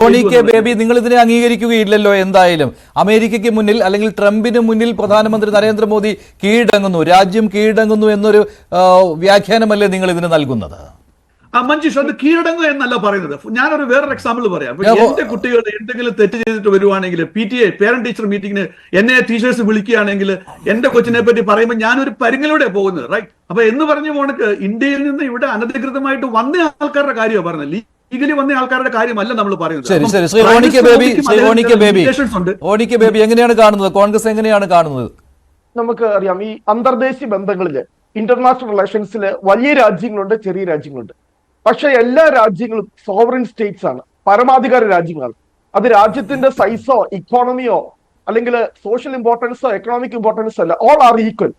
Tony K baby നിങ്ങൾ ഇതിനെ അംഗീകരിക്കുകയില്ലല്ലോ എന്തായാലും. അമേരിക്കയ്ക്ക് മുന്നിൽ അല്ലെങ്കിൽ ട്രംപിന് മുന്നിൽ പ്രധാനമന്ത്രി നരേന്ദ്രമോദി കീഴടങ്ങുന്നു രാജ്യം കീഴടങ്ങുന്നു എന്നൊരു വ്യാഖ്യാനമല്ലേ നിങ്ങൾ ഇതിന് നൽകുന്നത്? ആ മഞ്ജുഷ് അത് കീഴടങ്ങുക എന്നല്ല പറയുന്നത്. ഞാനൊരു വേറൊരു എക്സാമ്പിൾ പറയാം. എന്റെ കുട്ടികൾ എന്തെങ്കിലും തെറ്റ് ചെയ്തിട്ട് വരുവാണെങ്കിൽ P T A parent teacher മീറ്റിംഗിന് എന്നെ ടീച്ചേഴ്സ് വിളിക്കുകയാണെങ്കിൽ എന്റെ കൊച്ചിനെ പറ്റി പറയുമ്പോൾ ഞാനൊരു പരിങ്ങിലൂടെ പോകുന്നത് റൈറ്റ് അപ്പൊ എന്ന് പറഞ്ഞ പോണക്ക് ഇന്ത്യയിൽ നിന്ന് ഇവിടെ അനധികൃതമായിട്ട് വന്ന ആൾക്കാരുടെ കാര്യമാണ് പറഞ്ഞത്. ലീഗലി വന്ന ആൾക്കാരുടെ കാര്യമല്ല നമ്മൾ പറയുന്നത്. ശരി ശരി. Shri Prime Roni K Minister Baby Shri Roni Baby limitations ഉണ്ട്. റോണി കെ ബേബി എങ്ങനെയാണ് കാണുന്നത്? കോൺഗ്രസ് എങ്ങനെയാണ് കാണുന്നത്? നമുക്ക് അറിയാം ഈ അന്തർദേശീയ ബന്ധങ്ങളിൽ ഇന്റർനാഷണൽ റിലേഷൻസിൽ വലിയ രാജ്യങ്ങളുണ്ട് ചെറിയ രാജ്യങ്ങളുണ്ട്. പക്ഷെ എല്ലാ രാജ്യങ്ങളും സോവറിൻ സ്റ്റേറ്റ്സ് ആണ് പരമാധികാര രാജ്യങ്ങളാണ്. അത് രാജ്യത്തിന്റെ സൈസോ ഇക്കോണമിയോ അല്ലെങ്കിൽ സോഷ്യൽ ഇമ്പോർട്ടൻസോ എക്കണോമിക് ഇമ്പോർട്ടൻസോ അല്ല ഓൾ ആർ ഈക്വൽ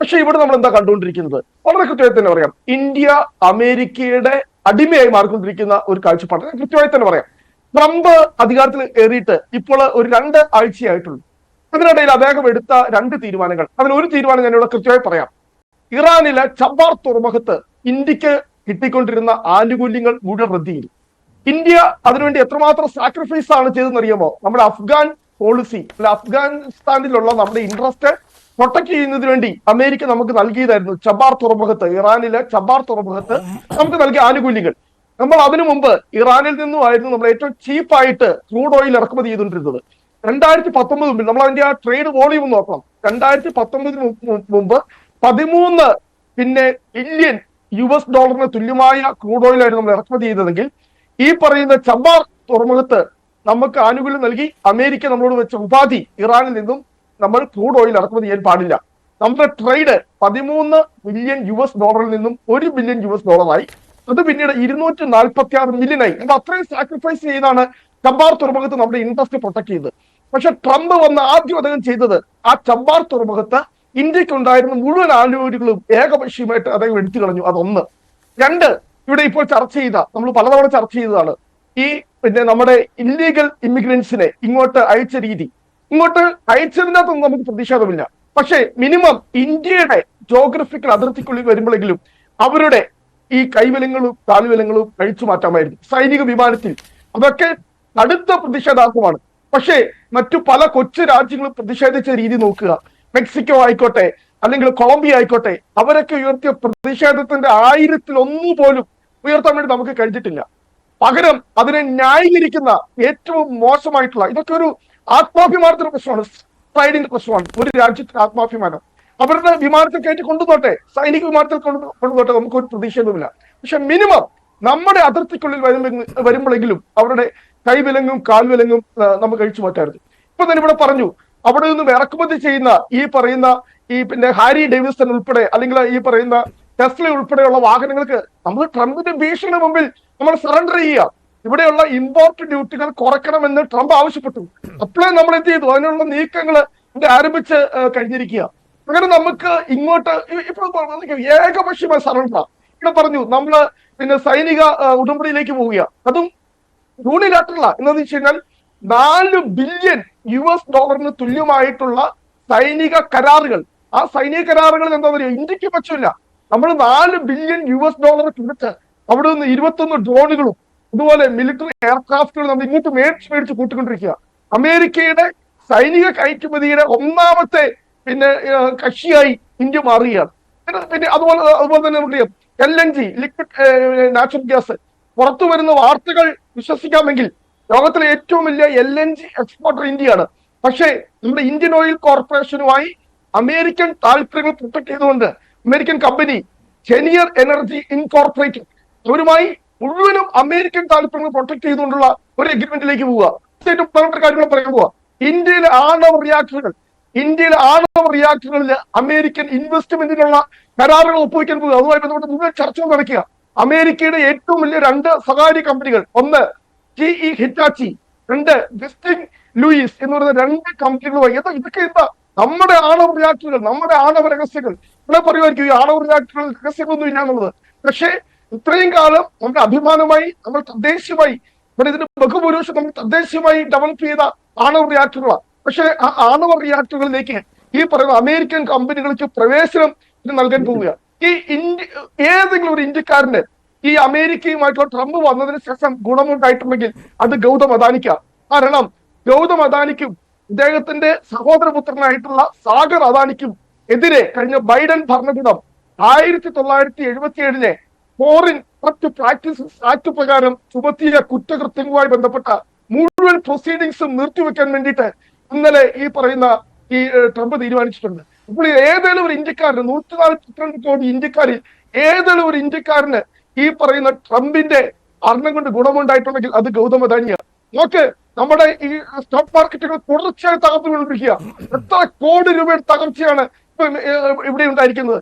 പക്ഷെ ഇവിടെ നമ്മൾ എന്താ കണ്ടുകൊണ്ടിരിക്കുന്നത്? വളരെ കൃത്യമായി തന്നെ പറയാം. ഇന്ത്യ അമേരിക്കയുടെ അടിമയായി മാറിക്കൊണ്ടിരിക്കുന്ന ഒരു കാഴ്ചപ്പാട്. കൃത്യമായി തന്നെ പറയാം. ട്രംപ് അധികാരത്തിൽ ഏറിയിട്ട് ഇപ്പോൾ ഒരു രണ്ട് ആഴ്ചയായിട്ടുള്ളൂ. അതിനിടയിൽ അദ്ദേഹം എടുത്ത രണ്ട് തീരുമാനങ്ങൾ. അതിൽ ഒരു തീരുമാനം ഇവിടെ കൃത്യമായി പറയാം. ഇറാനിലെ ചബാർ തുറമുഖത്ത് ഇന്ത്യയ്ക്ക് കിട്ടിക്കൊണ്ടിരുന്ന ആനുകൂല്യങ്ങൾ മുഴുവൻ റദ്ദ് ചെയ്തു. ഇന്ത്യ അതിനുവേണ്ടി എത്രമാത്രം സാക്രിഫൈസ് ആണ് ചെയ്തതെന്ന് അറിയുമോ നമ്മുടെ അഫ്ഗാൻ പോളിസി അല്ല അഫ്ഗാനിസ്ഥാനിലുള്ള നമ്മുടെ ഇൻട്രസ്റ്റ് പ്രൊട്ടക്ട് ചെയ്യുന്നതിന് വേണ്ടി അമേരിക്ക നമുക്ക് നൽകിയതായിരുന്നു ചബാർ തുറമുഖത്ത് ഇറാനിലെ ചബാർ തുറമുഖത്ത് നമുക്ക് നൽകിയ ആനുകൂല്യങ്ങൾ. നമ്മൾ അതിനു മുമ്പ് ഇറാനിൽ നിന്നുമായിരുന്നു നമ്മൾ ഏറ്റവും ചീപ്പായിട്ട് ക്രൂഡ് ഓയിൽ ഇറക്കുമതി ചെയ്തുകൊണ്ടിരുന്നത്. രണ്ടായിരത്തി പത്തൊമ്പത് മുമ്പിൽ നമ്മൾ അതിന്റെ ആ ട്രേഡ് വോളിയം നോക്കണം. രണ്ടായിരത്തി പത്തൊമ്പതിന് മുമ്പ് പതിമൂന്ന് പിന്നെ ബില്യൺ യു എസ് ഡോളറിന് തുല്യമായ ക്രൂഡ് ഓയിൽ ആയിരുന്നു നമ്മൾ ഇറക്കുമതി ചെയ്തതെങ്കിൽ ഈ പറയുന്ന ചബാർ തുറമുഖത്ത് നമുക്ക് ആനുകൂല്യം നൽകി അമേരിക്ക നമ്മളോട് വെച്ച ഉപാധി ഇറാനിൽ നിന്നും നമ്മൾ ക്രൂഡ് ഓയിൽ ഇറക്കുമതി ചെയ്യാൻ പാടില്ല. നമ്മുടെ ട്രേഡ് പതിമൂന്ന് ബില്യൺ യു എസ് ഡോളറിൽ നിന്നും ഒരു ബില്യൺ യു എസ് ഡോളറായി. അത് പിന്നീട് ഇരുന്നൂറ്റി നാൽപ്പത്തി ആറ് മില്യനായി. നമ്മൾ അത്രയും സാക്രിഫൈസ് ചെയ്താണ് ചമ്പാർ തുറമുഖത്ത് നമ്മുടെ ഇൻട്രസ്റ്റ് പ്രൊട്ടക്ട് ചെയ്തത്. പക്ഷെ ട്രംപ് വന്ന് ആദ്യം അദ്ദേഹം ചെയ്തത് ആ ചമ്പാർ തുറമുഖത്ത് ഇന്ത്യയ്ക്ക് ഉണ്ടായിരുന്ന മുഴുവൻ ആനുകൂല്യങ്ങളും ഏകപക്ഷീയമായിട്ട് അദ്ദേഹം എടുത്തു കളഞ്ഞു അതൊന്ന്. രണ്ട് ഇവിടെ ഇപ്പോൾ ചർച്ച ചെയ്ത നമ്മൾ പലതവണ ചർച്ച ചെയ്തതാണ് ഈ പിന്നെ നമ്മുടെ ഇല്ലീഗൽ ഇമിഗ്രൻസിനെ ഇങ്ങോട്ട് അയച്ച രീതി. ഇങ്ങോട്ട് അയച്ചതിനകത്തൊന്നും നമുക്ക് പ്രതിഷേധമില്ല പക്ഷേ മിനിമം ഇന്ത്യയുടെ ജോഗ്രഫിക്കൽ അതിർത്തിക്കുള്ളിൽ വരുമ്പോഴെങ്കിലും അവരുടെ ഈ കൈവലങ്ങളും താലുവലങ്ങളും കഴിച്ചു മാറ്റാമായിരുന്നു. സൈനിക വിമാനത്തിൽ. അതൊക്കെ കടുത്ത പ്രതിഷേധാർഹമാണ്. പക്ഷേ മറ്റു പല കൊച്ചു രാജ്യങ്ങളും പ്രതിഷേധിച്ച രീതി നോക്കുക. മെക്സിക്കോ ആയിക്കോട്ടെ അല്ലെങ്കിൽ കൊളംബിയ ആയിക്കോട്ടെ അവരൊക്കെ ഉയർത്തിയ പ്രതിഷേധത്തിന്റെ ആയിരത്തിൽ ഒന്നു പോലും ഉയർത്താൻ വേണ്ടി നമുക്ക് കഴിഞ്ഞിട്ടില്ല. പകരം അതിനെ ന്യായീകരിക്കുന്ന ഏറ്റവും മോശമായിട്ടുള്ള ഇതൊക്കെ ഒരു ആത്മാഭിമാനത്തിന്റെ പ്രശ്നമാണ്. പ്രൈഡിന്റെ പ്രശ്നമാണ്. ഒരു രാജ്യത്തിന്റെ ആത്മാഭിമാനം. അവരുടെ വിമാനത്തിൽ കയറ്റി കൊണ്ടുപോട്ടെ സൈനിക വിമാനത്തിൽ കൊണ്ടു കൊണ്ടുപോട്ടെ നമുക്ക് ഒരു പ്രതീക്ഷയൊന്നുമില്ല. പക്ഷെ മിനിമം നമ്മുടെ അതിർത്തിക്കുള്ളിൽ വരുമ്പോ- വരുമ്പോഴെങ്കിലും അവരുടെ കൈവിലങ്ങും കാൽവിലങ്ങും നമ്മൾ കഴിച്ചു മാറ്റായിരുന്നു ഇപ്പൊ തന്നെ ഇവിടെ പറഞ്ഞു അവിടെ നിന്നും ഇറക്കുമതി ചെയ്യുന്ന ഈ പറയുന്ന ഈ പിന്നെ ഹാരി ഡേവിസൺ ഉൾപ്പെടെ അല്ലെങ്കിൽ ഈ പറയുന്ന ടെസ്ല ഉൾപ്പെടെയുള്ള വാഹനങ്ങൾക്ക് നമ്മൾ ട്രംപിന്റെ ഭീഷണി മുമ്പിൽ നമ്മൾ സറണ്ടർ ചെയ്യുക. ഇവിടെയുള്ള ഇമ്പോർട്ട് ഡ്യൂട്ടികൾ കുറയ്ക്കണമെന്ന് ട്രംപ് ആവശ്യപ്പെട്ടു. അപ്പോഴേ നമ്മൾ എന്ത് ചെയ്തു? അതിനുള്ള നീക്കങ്ങൾ ആരംഭിച്ച് കഴിഞ്ഞിരിക്കുക. അങ്ങനെ നമുക്ക് ഇങ്ങോട്ട് ഇപ്പോൾ ഏകപക്ഷീയമായ സറണ്ടർ ഇവിടെ. പറഞ്ഞു നമ്മൾ പിന്നെ സൈനിക ഉടമ്പടിയിലേക്ക് പോവുക അതും യൂണിലാറ്ററല എന്താന്ന് വെച്ച് കഴിഞ്ഞാൽ നാല് ബില്യൺ യു എസ് ഡോളറിന് തുല്യമായിട്ടുള്ള സൈനിക കരാറുകൾ. ആ സൈനിക കരാറുകൾ എന്താ പറയുക? ഇന്ത്യയ്ക്ക് പറ്റില്ല. നമ്മൾ നാല് ബില്യൺ യു എസ് ഡോളർ കൊടുത്ത് അവിടെ നിന്ന് ഇരുപത്തൊന്ന് ഡ്രോണുകളും അതുപോലെ മിലിറ്ററി എയർക്രാഫ്റ്റുകൾ നമ്മൾ ഇങ്ങോട്ട് മേടിച്ച് മേടിച്ച് കൂട്ടിക്കൊണ്ടിരിക്കുക. അമേരിക്കയുടെ സൈനിക കയറ്റുമതിയുടെ ഒന്നാമത്തെ പിന്നെ കക്ഷിയായി ഇന്ത്യ മാറുകയാണ്. പിന്നെ അതുപോലെ അതുപോലെ തന്നെ നമുക്കറിയാം L N G liquid natural gas പുറത്തു വരുന്ന വാർത്തകൾ വിശ്വസിക്കാമെങ്കിൽ ലോകത്തിലെ ഏറ്റവും വലിയ എൽ എൻ ജി എക്സ്പോർട്ടർ ഇന്ത്യയാണ്. പക്ഷേ നമ്മുടെ ഇന്ത്യൻ ഓയിൽ കോർപ്പറേഷനുമായി അമേരിക്കൻ താല്പര്യങ്ങൾ പ്രൊട്ടക്ട് ചെയ്തുകൊണ്ട് American company Cheniere energy incorporated അവരുമായി മുഴുവനും അമേരിക്കൻ താല്പര്യങ്ങൾ പ്രൊട്ടക്ട് ചെയ്തുകൊണ്ടുള്ള ഒരു എഗ്രിമെന്റിലേക്ക് പോവുക. പ്രധാനപ്പെട്ട കാര്യങ്ങൾ പറയാൻ പോവുക. ഇന്ത്യയിലെ ആണവ റിയാക്ടറുകൾ ഇന്ത്യയിലെ ആണവ റിയാക്ടറുകളിൽ അമേരിക്കൻ ഇൻവെസ്റ്റ്മെന്റിനുള്ള കരാറുകൾ ഒപ്പുവെക്കാൻ പോകുക അതുമായി ബന്ധപ്പെട്ട് മുഴുവൻ ചർച്ചകൾ നടക്കുക. അമേരിക്കയുടെ ഏറ്റവും വലിയ രണ്ട് സ്വകാര്യ കമ്പനികൾ ഒന്ന് ജി ഇ ഹിറ്റാച്ചി രണ്ട് വെസ്റ്റിംഗ് ലൂയിസ് എന്ന് പറയുന്ന രണ്ട് കമ്പനികളുമായി. എന്താ ഇതൊക്കെ എന്താ? നമ്മുടെ ആണവ റിയാക്ടറുകൾ നമ്മുടെ ആണവ രഹസ്യങ്ങൾ. ഇവിടെ പറയുമായിരിക്കും ഈ ആണവ റിയാക്ടറുകൾ രഹസ്യങ്ങളൊന്നും ഇല്ല എന്നുള്ളത് പക്ഷേ ഇത്രയും കാലം നമ്മുടെ അഭിമാനമായി നമ്മൾ തദ്ദേശീയമായി ഇവിടെ ഇതിന്റെ ബഹുഭൂരിപക്ഷം നമ്മൾ തദ്ദേശീയമായി ഡെവലപ്പ് ചെയ്ത ആണവ റിയാക്ടറുകളാണ് പക്ഷേ ആ ആണവ റിയാക്ടറുകളിലേക്ക് ഈ പറയുന്ന അമേരിക്കൻ കമ്പനികൾക്ക് പ്രവേശനം നൽകാൻ പോവുകയാണ്. ഈ ഇന്ത്യ ഏതെങ്കിലും ഒരു ഇന്ത്യക്കാരന് ഈ അമേരിക്കയുമായിട്ടുള്ള ട്രംപ് വന്നതിന് ശേഷം ഗുണമുണ്ടായിട്ടുണ്ടെങ്കിൽ അത് ഗൗതം അദാനിക്കാണ് കാരണം ഗൗതം അദാനിക്കും ഇദ്ദേഹത്തിന്റെ സഹോദരപുത്രനായിട്ടുള്ള സാഗർ അദാനിക്കും എതിരെ കഴിഞ്ഞ ബൈഡൻ ഭരണകൂടം ആയിരത്തി തൊള്ളായിരത്തി എഴുപത്തി ഏഴിലെ ഫോറിൻ പ്രൊഡക്റ്റ് പ്രാക്ടീസ് ആക്ട് പ്രകാരം ചുമത്തിയ കുറ്റകൃത്യങ്ങളുമായി ബന്ധപ്പെട്ട മുഴുവൻ പ്രൊസീഡിങ്സും നിർത്തിവെക്കാൻ വേണ്ടിയിട്ട് ഇന്നലെ ഈ പറയുന്ന ഈ ട്രംപ് തീരുമാനിച്ചിട്ടുണ്ട്. ഇപ്പോൾ ഏതെങ്കിലും ഒരു ഇന്ത്യക്കാരന് നൂറ്റി നാൽപ്പത്തിരണ്ട് കോടി ഇന്ത്യക്കാരിൽ ഏതെങ്കിലും ഒരു ഇന്ത്യക്കാരന് ഈ പറയുന്ന ട്രംപിന്റെ ഭരണം കൊണ്ട് ഗുണമുണ്ടായിട്ടുണ്ടെങ്കിൽ അത് ഗൗതമ അദാനിയാണ് നോക്ക് നമ്മുടെ ഈ സ്റ്റോക്ക് മാർക്കറ്റുകൾ തുടർച്ചയായി തകർന്നുകൊണ്ടിരിക്കുക. എത്ര കോടി രൂപയുടെ തകർച്ചയാണ് ഇപ്പൊ ഇവിടെ ഉണ്ടായിരിക്കുന്നത്.